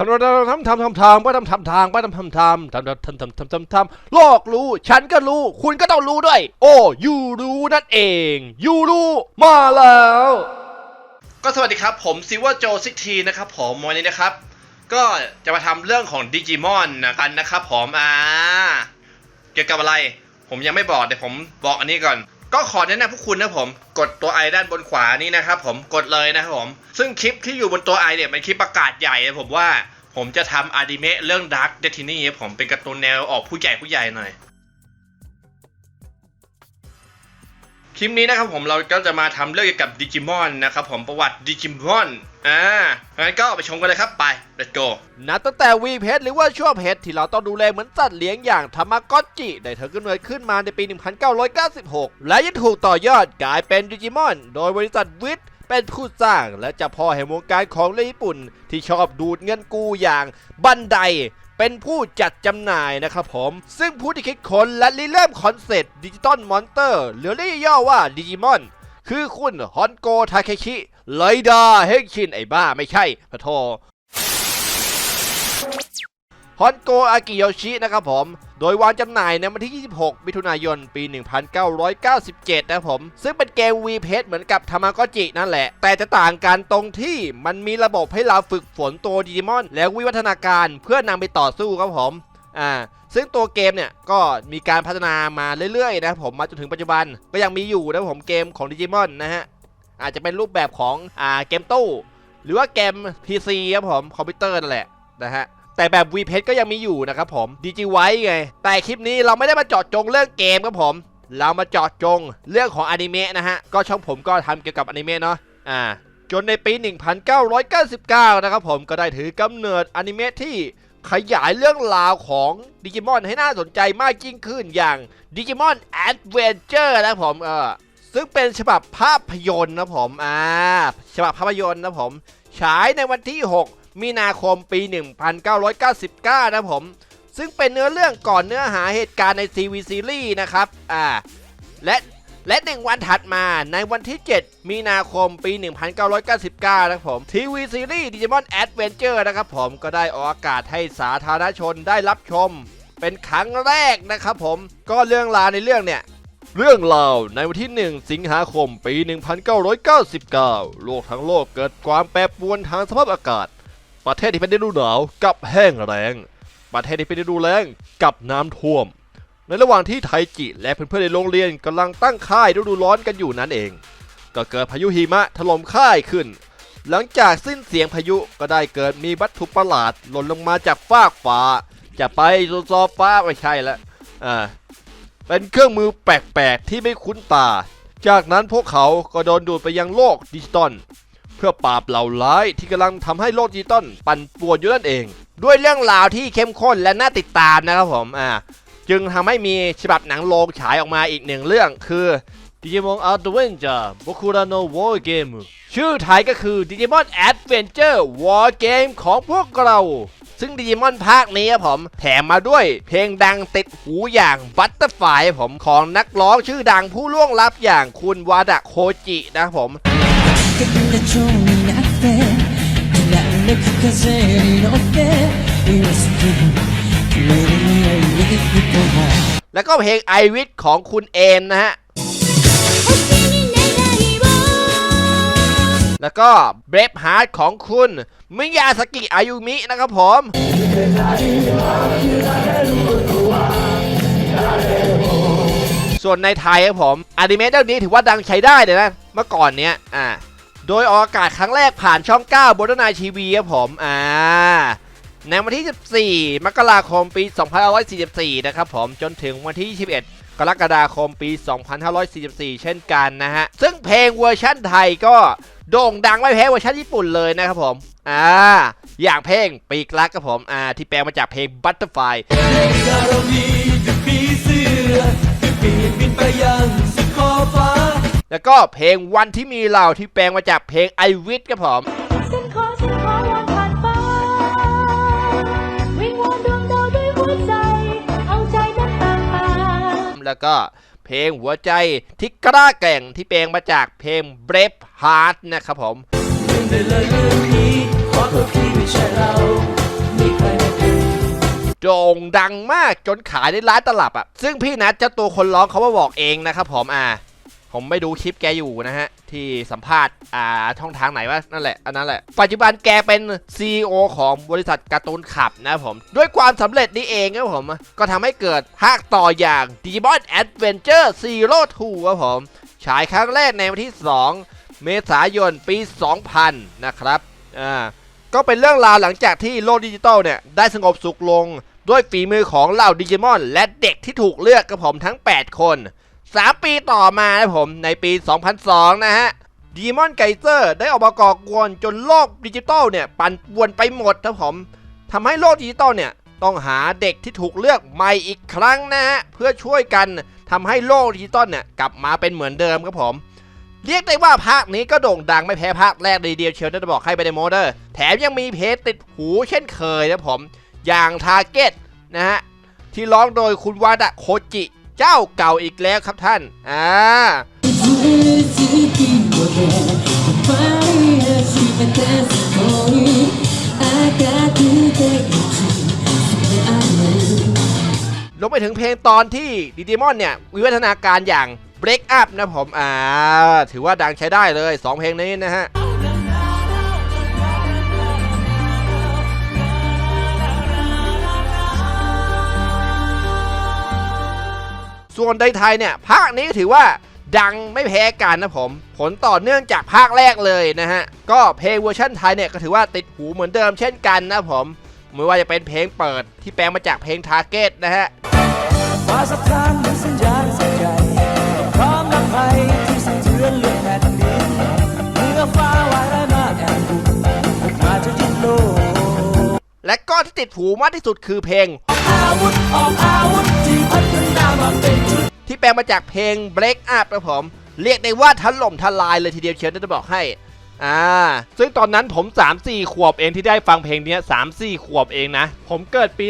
ทำทำทำทำทำทำไปทำทำทางไปทำทำทำทำทำทำทำทำทำทำโลกรู้ ฉันก็รู้ คุณก็ต้องรู้ด้วย โอ้ยูรู้นั่นเองยูรู้มาแล้ว ก็สวัสดีครับ ผมซิวโจซิกทีนะครับผมวันนี้นะครับ ก็จะมาทำเรื่องของดิจิมอนกันนะครับผมอ่าเกี่ยวกับอะไร ผมยังไม่บอกเดี๋ยวผมบอกอันนี้ก่อน ก็ขอแนะนำพวกคุณนะผม กดตัวไอด้านบนขวานี่นะครับผมกดเลยนะครับผม ซึ่งคลิปที่อยู่บนตัวไอเนี่ยเป็นคลิปประกาศใหญ่เลยผมว่าผมจะทำอนิเมะเรื่อง Dark Destiny ผมเป็นการ์ตูนแนวออกผู้ใหญ่ผู้ใหญ่หน่อย คลิปนี้นะครับผมเราก็จะมาทำเรื่องเกี่ยวกับดิจิมอนนะครับผมประวัติดิจิมอนอ่างั้นก็ไปชมกันเลยครับไป let's go นับตั้งแต่วีเพชหรือว่าชั่วเพชที่เราต้องดูแลเหมือนสัตว์เลี้ยงอย่างธรรมากอจิได้เธอกำเนิดขึ้นมาในปี 1996 และยังถูกต่อยอดกลายเป็นดิจิมอน โดยบริษัทวิทเป็นผู้สร้างและเจะพ่อแห่งวงการของเล่ญี่ปุ่น ที่ชอบดูดเงินกู้อย่างบันได เป็นผู้จัดจำหน่ายนะครับผม ซึ่งผู้ที่คิดค้นและริเริ่มคอนเซ็ปต์ดิจิตอลมอนเตอร์หรือเรียกย่อว่าดิจิมอนคือคุณฮอนโกทาเคชิไลดาเฮกชินไอ้บ้าไม่ใช่พะโทฮอนโกอากิโยชินะครับผม โดยวางจำหน่ายในวันที่ 26 มิถุนายน ปี 1997 นะครับผม ซึ่งเป็นเกม v p เหมือนกับทามากจินั่นแหละ แต่จะต่างกันตรงที่มันมีระบบให้เราฝึกฝนตัวดิจิมอน แล้ววิวัฒนาการเพื่อนำไปต่อสู้ครับผม อ่าซึ่งตัวเกมเนี่ยก็มีการพัฒนามาเรื่อยๆนะครับผมมาจนถึงปัจจุบันก็ยังมีอยู่นะครับผมเกมของดิจิมอนนะฮะอาจจะเป็นรูปแบบของอ่าเกมตู้ หรือว่าเกม PC ครับผมคอมพิวเตอร์นั่นแหละนะฮะ แต่แบบ v p ก็ยังมีอยู่นะครับผมดิจิไว้ไง แต่คลิปนี้เราไม่ได้มาเจาะจงเรื่องเกมครับผม เรามาเจาะจงเรื่องของอนิเมะนะฮะ ก็ช่องผมก็ทำเกี่ยวกับอนิเมะเนาะอ่าจนในปี 1999 นะครับผมก็ได้ถือกำเนิดอนิเมะที่ขยายเรื่องราวของดิจิมอนให้น่าสนใจมากยิ่งขึ้นอย่างดิจิมอนแอดเวนเจอร์นะครับผมเออซึ่งเป็นฉบับภาพยนตร์นะผมอ่าฉบับภาพยนตร์นะผม ฉายในวันที่ 6 มีนาคมปี 1999 นะผม ซึ่งเป็นเนื้อเรื่องก่อนเนื้อหาเหตุการณ์ในซีวีซีรีส์นะครับอ่าและและหนึ่งวันถัดมาในวันที่ 7 มีนาคมปี 1999 นะครับผมทีวีซีรีส์ดิจิมอนแอดเวนเจอร์นะครับผมก็ได้ออกอากาศให้สาธารณชนได้รับชม เป็นครั้งแรกนะครับผมก็เรื่องราวในเรื่องเนี่ย เรื่องราวในวันที่ 1 สิงหาคมปี 1999 โลกทั้งโลกเกิดความแปรปรวนทางสภาพอากาศ ประเทศที่เป็นฤดูหนาวกับแห้งแล้ง ประเทศที่เป็นฤดูแล้งกับน้ำท่วม ในระหว่างที่ไทจิและเพื่อนๆในโรงเรียนกำลังตั้งค่ายฤดูร้อนกันอยู่นั้นเอง ก็เกิดพายุหิมะถล่มค่ายขึ้น หลังจากสิ้นเสียงพายุก็ได้เกิดมีวัตถุประหลาดหล่นลงมาจากฟากฟ้า จะไปตรวจสอบฟ้าไม่ใช่ละอ่าเป็นเครื่องมือแปลกๆที่ไม่คุ้นตา จากนั้นพวกเขาก็โดนดูดไปยังโลกดิจิตอล เพื่อปราบเหล่าร้ายที่กำลังทำให้โลกดิจิตอลปั่นป่วนอยู่นั่นเอง ด้วยเรื่องราวที่เข้มข้นและน่าติดตามนะครับผมอ่าจึงทำให้มีฉบับหนังโรงฉายออกมาอีกหนึ่งเรื่องคือ Digimon Adventure Bokura no War Game ชื่อไทยก็คือ Digimon Adventure War Game ของพวกเรา ซึ่งดิจิมอนภาคนี้ครับผมแถมมาด้วยเพลงดังติดหูอย่าง Butterfly ครับผมของนักร้องชื่อดังผู้ล่วงลับอย่างคุณวาดะโคจินะครับผม 敵が蝶になってきらめく風に乗って今すぐ君の匂いに行くから แล้วก็เพลง I w i s ของคุณเอมนะฮะ แล้วก็ Brave Heart ของคุณมิยาสกิอายุมินะครับผม ส่วนในไทยครับผมอนิเมะเรื่องนี้ถือว่าดังใช้ได้เลยนะ เมื่อก่อนเนี้ย อ่า โดยออกอากาศครั้งแรกผ่านช่อง 9 บนนายทีวีครับผมอ่าในวันที่ 14 มกราคมปี 2544 นะครับผมจนถึงวันที่ 21 กรกฎาคมปี 2544 เช่นกันนะฮะ ซึ่งเพลงเวอร์ชั่นไทยก็โด่งดังไม่แพ้เวอร์ชันญี่ปุ่นเลยนะครับผม อ่า อย่างเพลงปีกรักครับผม อ่า ที่แปลมาจากเพลง Butterfly เรามีคือปีเสือปีบินไปยังสุดขอบฟ้า แล้วก็เพลงวันที่มีเราที่แปลงมาจากเพลง I w i s ครับผมฉันขอฉันขอวอนผ่านฟ้าวิงวอนดวงดาวด้วยหัวใจ เอาใจนั้นตามมาแล้วก็เพลงหัวใจที่กล้าแกร่งที่แปลงมาจากเพลง Brave Heart นะครับผมลืมได้เลยเรื่องนี้ขอโทษที่ไม่ใช่เราโด่งดังมากจนขายในร้านตลับอะ ซึ่งพี่นัทเจ้าตัวคนร้องเขามาบอกเองนะครับผมอ่า ผมไม่ดูคลิปแกอยู่นะฮะ ที่สัมภาษณ์อ่าช่องทางไหนวะนั่นแหละอันนั้นแหละ ปัจจุบันแกเป็น CEO ของบริษัทการ์ตูนขับนะผม ด้วยความสำเร็จนี้เองครับผม ก็ทำให้เกิดภาคต่ออย่าง Digimon Adventure Zero 2ครับผมฉายครั้งแรกในวันที่ 2 เมษายนปี 2000 นะครับอ่าก็เป็นเรื่องราวหลังจากที่โลกดิจิตอลเนี่ย ได้สงบสุขลง ด้วยฝีมือของเหล่าดิจิมอน และเด็กที่ถูกเลือกกับผมทั้ง 8 คน 3ปีต่อมานะผมในปี 2002 นะฮะดิจิมอนไกเซอร์ได้ออกมาก่อกวนจนโลกดิจิตอลเนี่ย ปั่นป่วนไปหมดนะผมทำให้โลกดิจิตอลเนี่ย ต้องหาเด็กที่ถูกเลือกใหม่อีกครั้งนะฮะ เพื่อช่วยกันทำให้โลกดิจิตอลเนี่ย กลับมาเป็นเหมือนเดิมครับผม เรียกได้ว่าภาคนี้ก็โด่งดังไม่แพ้ภาคแรกเลยเดียวเชียวจะบอกให้ไปในโมเดอร์ แถมยังมีเพลงติดหูเช่นเคยนะผม อย่างทาร์เก็ตนะฮะที่ร้องโดยคุณวาดะโคจิ เจ้าเก่าอีกแล้วครับท่าน อ่า ลงไปถึงเพลงตอนที่ดิจิมอนเนี่ย วิวัฒนาการอย่าง Break Up นะผม อ่า ถือว่าดังใช้ได้เลย 2 เพลงนี้นะฮะ ส่วนในไทยเนี่ยภาคนี้ถือว่าดังไม่แพ้กันนะผม ผลต่อเนื่องจากภาคแรกเลยนะฮะ ก็เพลงเวอร์ชันไทยเนี่ยก็ถือว่าติดหูเหมือนเดิมเช่นกันนะผมไม่ว่าจะเป็นเพลงเปิดที่แปลงมาจากเพลงทาร์เก็ตนะฮะฟ้าสักครั้งสัญญาณสัญญาพร้อมนำภัย และก็ที่ติดหูมากที่สุดคือเพลง ที่แปลมาจากเพลง Break Up นะผม เรียกได้ว่าถล่มทลายเลยทีเดียวเชียวจะบอกให้อ่าซึ่งตอนนั้นผม 3-4 ขวบเองที่ได้ฟังเพลงนี้ 3-4 ขวบเองนะ ผมเกิดปี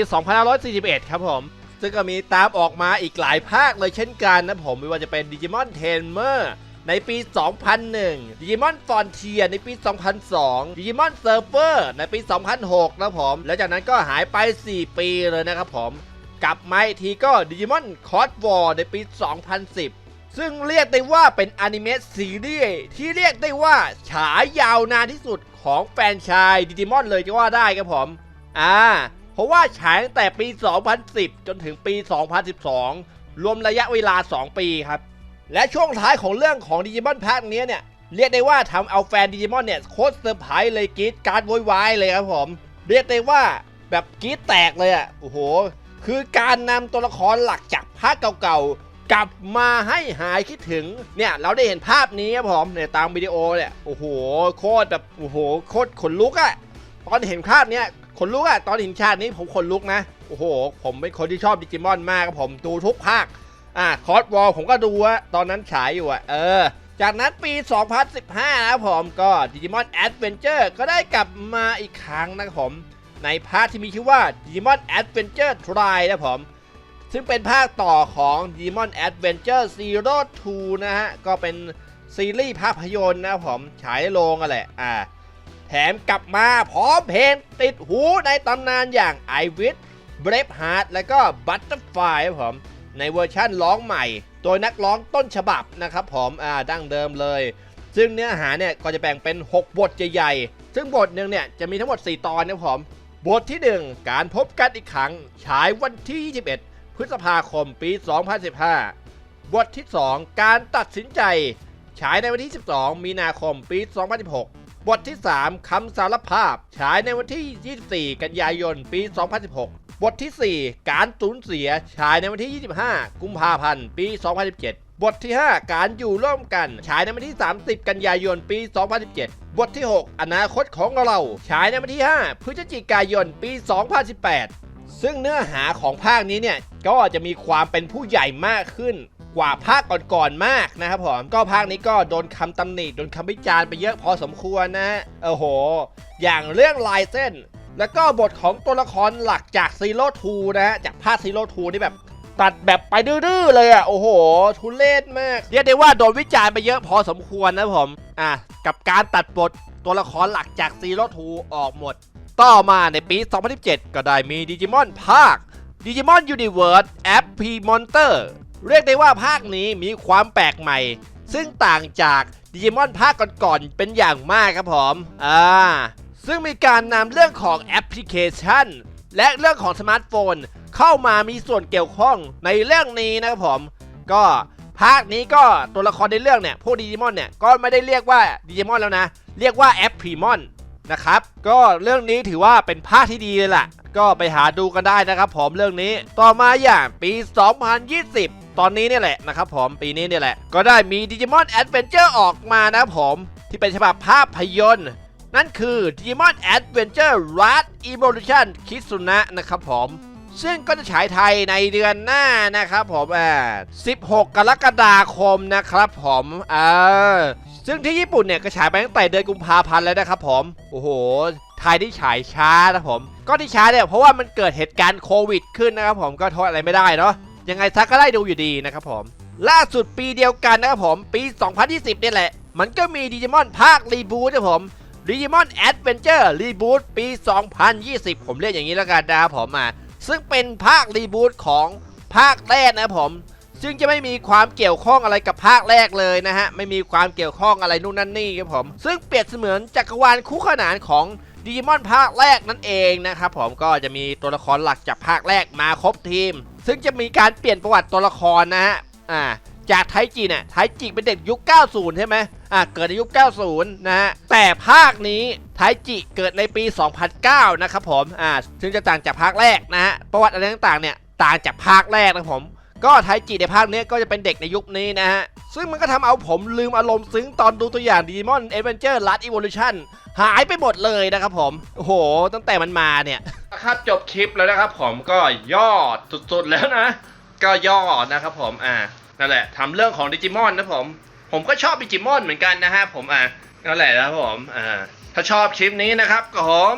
2541 ครับผม ซึ่งก็มีตามออกมาอีกหลายภาคเลยเช่นกันนะผมไม่ว่าจะเป็น Digimon Tamer ในปี 2001 Digimon Frontier ในปี 2002 Digimon Surfer ในปี 2006นะผมแล้วจากนั้นก็หายไป 4 ปีเลยนะครับผมกลับมาอีกทีก็ Digimon Cross War ในปี 2010ซึ่งเรียกได้ว่าเป็นอนิเมะซีรีส์ที่เรียกได้ว่าฉายยาวนานที่สุดของแฟนชายดิจิมอนเลยก็ว่าได้ครับผม อ่า เพราะว่าฉายตั้งแต่ปี 2010 จนถึงปี 2012 รวมระยะเวลา 2 ปีครับ และช่วงท้ายของเรื่องของดิจิมอนภาคนี้เนี่ยเรียกได้ว่าทำเอาแฟนดิจิมอนเนี่ยโคตรเซอร์ไพรส์เลยกรีดการ์ดโวยวายเลยครับผม เรียกได้ว่าแบบกรีดแตกเลยอะ่ะโอ้โห คือการนำตัวละครหลักจากภาคเก่าๆ กลับมาให้หายคิดถึงเนี่ยเราได้เห็นภาพนี้ครับผมเนี่ยตามวิดีโอเนี่ยโอ้โหโคตรแบบโอ้โหโคตรขนลุกอะ่ะตอนเห็นภาพเนี้ยขนลุกอะ่ะตอนเห็นฉากนี้ผมขนลุกนะโอ้โห ผมเป็นคนที่ชอบดิจิมอนมากครับผมดูทุกภาค อะคอร์สวอลผมก็ดูว่าตอนนั้นฉายอยู่อะเออ จากนั้นปี 2015 นะผมก็ Digimon Adventure ก็ได้กลับมาอีกครั้งนะผม ในภาคที่มีชื่อว่า Digimon Adventure Try นะผมซึ่งเป็นภาคต่อของ Digimon Adventure Zero 2นะฮะ ก็เป็นซีรีส์ภาพยนตร์นะผม ฉายโรงอะแหละ อ่า แถมกลับมาพร้อมเพลงติดหูในตำนานอย่าง I w i t Brave Heart และก็ Butterfly ครับผม ในเวอร์ชั่นร้องใหม่ โดยนักร้องต้นฉบับนะครับผมอ่าดั้งเดิมเลย ซึ่งเนื้อหาเนี่ยก็จะแบ่งเป็น 6 บทใหญ่ๆ ซึ่งบทหนึ่งเนี่ยจะมีทั้งหมด 4 ตอนนะครับผมบทที่ 1 การพบกันอีกครั้งฉายวันที่ 21 พฤษภาคมปี 2015 บทที่ 2 การตัดสินใจ ฉายในวันที่ 12 มีนาคมปี 2016 บทที่ 3 คำสารภาพ ฉายในวันที่ 24 กันยายนปี 2016 บทที่ 4 การสูญเสียฉายในวันที่ 25 กุมภาพันธ์ ปี 2017 บทที่ 5 การอยู่ร่วมกันฉายในวันที่ 30 กันยายน ปี 2017 บทที่ 6 อนาคตของเราฉายในวันที่ 5 พฤศจิกายน ปี 2018 ซึ่งเนื้อหาของภาคนี้เนี่ยก็จะมีความเป็นผู้ใหญ่มากขึ้นกว่าภาคก่อนๆมากนะครับผมก็ภาคนี้ก็โดนคำตำหนิโดนคำวิจารณ์ไปเยอะพอสมควรนะฮะโอ้โห อย่างเรื่องลายเส้น แล้วก็บทของตัวละครหลักจากซีโร่ทูนะฮะจากภาคซีโร่ทูนี่แบบตัดแบบไปดื้อเลยอะ โอ้โห ทุเรศมาก เรียกได้ว่าโดนวิจารณ์ไปเยอะพอสมควรนะผม อะ กับการตัดบทตัวละครหลักจากซีโร่ทูออกหมด ต่อมาในปี 2017 ก็ได้มีดิจิมอนภาค Digimon Universe แอป p m o n t e r เรียกได้ว่าภาคนี้มีความแปลกใหม่ ซึ่งต่างจากดิจิมอนภาคก่อนๆเป็นอย่างมากครับผม อ่า ซึ่งมีการนำเรื่องของแอปพลิเคชัน และเรื่องของสมาร์ทโฟน เข้ามามีส่วนเกี่ยวข้องในเรื่องนี้นะครับผม ก็ภาคนี้ก็ตัวละครในเรื่องเนี่ยพวกดิจิมอนเนี่ยก็ไม่ได้เรียกว่าดิจิมอนแล้วนะ เรียกว่าแอปพรีมอนนะครับก็เรื่องนี้ถือว่าเป็นภาคที่ดีเลยล่ะ ก็ไปหาดูกันได้นะครับผมเรื่องนี้ต่อมาอย่างปี 2020 ตอนนี้เนี่ยแหละนะครับผมปีนี้เนี่ยแหละ ก็ได้มี Digimon Adventure ออกมานะครับผม ที่เป็นฉบับภาพยนตร์ นั่นคือ Digimon Adventure Rat Evolution Kitsuna นะครับผม ซึ่งก็จะฉายไทยในเดือนหน้านะครับผมอ่า16 กรกฎาคมนะครับผมอ่าซึ่งที่ญี่ปุ่นเนี่ยก็ฉายไปตั้งแต่เดือนกุมภาพันธ์แล้วนะครับผม โอ้โหไทยที่ฉายช้านะผม ก็ที่ช้าเนี่ยเพราะว่ามันเกิดเหตุการณ์โควิดขึ้นนะครับผมก็โทษอะไรไม่ได้เนาะยังไงซะก็ได้ดูอยู่ดีนะครับผม ล่าสุดปีเดียวกันนะครับผม ปี 2020 เนี่ยแหละ มันก็มีดิจิมอนภาครีบูทนะผม ดิจิมอนแอดเวนเจอร์รีบูทปี 2020 ผมเรียกอย่างนี้แล้วกันนะครับผมอะซึ่งเป็นภาครีบูทของภาคแรกนะผม ซึ่งจะไม่มีความเกี่ยวข้องอะไรกับภาคแรกเลยนะฮะ ไม่มีความเกี่ยวข้องอะไรนู่นนั่นนี่ครับผม ซึ่งเปรียบเสมือนจักรวาลคู่ขนานของดิจิมอนภาคแรกนั่นเองนะครับผมก็จะมีตัวละครหลักจากภาคแรกมาครบทีม ซึ่งจะมีการเปลี่ยนประวัติตัวละครนะฮะอ่า จากไทจิเนี่ยไทจิเป็นเด็กยุค 90 ใช่ไหมอ่าเกิดในยุค 90 นะฮะ แต่ภาคนี้ไทจิเกิดในปี 2009 นะครับผม อ่า ซึ่งจะต่างจากภาคแรกนะฮะ ประวัติอะไรต่างๆเนี่ย ต่างจากภาคแรกนะครับผม ก็ไทจิในภาคนี้ก็จะเป็นเด็กในยุคนี้นะฮะ ซึ่งมันก็ทำเอาผมลืมอารมณ์ซึ้งตอนดูตัวอย่าง Digimon Adventure Last Evolution หายไปหมดเลยนะครับผม โอ้โห ตั้งแต่มันมาเนี่ย ครับจบคลิปแล้วนะครับผม ก็ย่อสุดๆแล้วนะ ก็ย่อนะครับผม อ่า นั่นแหละทำเรื่องของดิจิมอนนะผม ผมก็ชอบดิจิมอนเหมือนกันนะฮะผมอ่านั่นแหละนะผมอ่าถ้าชอบคลิปนี้นะครับก็ผม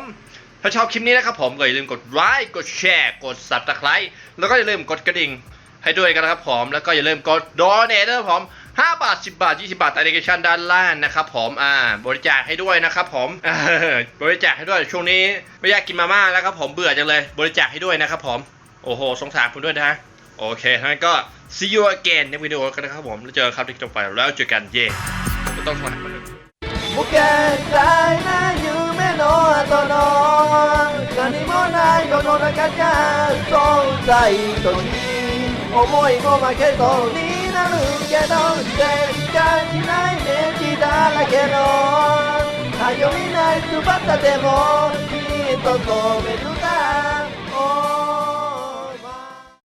ถ้าชอบคลิปนี้นะครับผมก็อย่าลืมกดไลค์กดแชร์กด subscribe แล้วก็อย่าลืมกดกระดิ่งให้ด้วยกันนะครับผมแล้วก็อย่าลืมกด donate นะครับผม5บาท 10 บาท 20 บาทใต้ดีเชันด้านล่างนะครับผมอ่าบริจาคให้ด้วยนะครับผมบริจาคให้ด้วยช่วงนี้ไม่อยากกินมาม่าแล้วครับผมเบื่อจังเลย บริจาคให้ด้วยนะครับผมโอ้โหสงสารผมด้วยนะ โอเคงั้นก็ see you again ในวิดีโอกันนะครับผม แล้วเจอกันครับที่ต่อไปแล้วเจอกันเย่ไม่ต้องสมัคร 無限大な夢の後の何もない世の中じゃ存在とに思いも負けそうになるけど絶対しないネジだらけの頼りない翼でもきっと飛べる